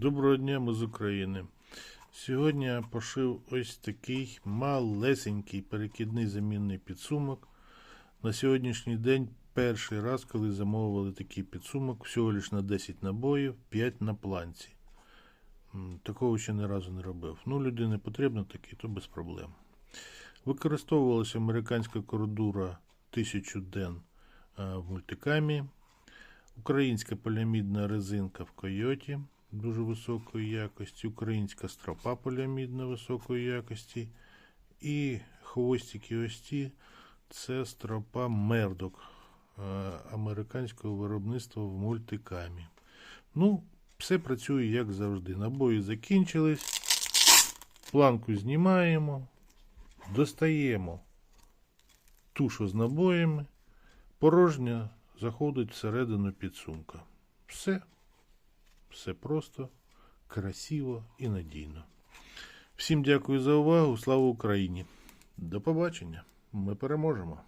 Доброго дня, ми з України. Сьогодні я пошив ось такий малесенький перекидний замінний підсумок. На сьогоднішній день перший раз, коли замовили такий підсумок, всього лиш на 10 набоїв, 5 на планці. Такого ще ні разу не робив. Ну, людині потрібно такий, то без проблем. Використовувалася американська кордура 1000 ден е, в мультикамі. Українська поліамідна резинка в койоті дуже високої якості, українська стропа поліамідна високої якості. І хвостики ось це стропа мердок е, американського виробництва в мультикамі. Ну, все працює як завжди. Набої закінчились. Планку знімаємо, достаємо тушу з набоями, порожня заходить всередину підсумка. Все. Все просто, красиво і надійно. Всім дякую за увагу. Слава Україні! До побачення! Ми переможемо!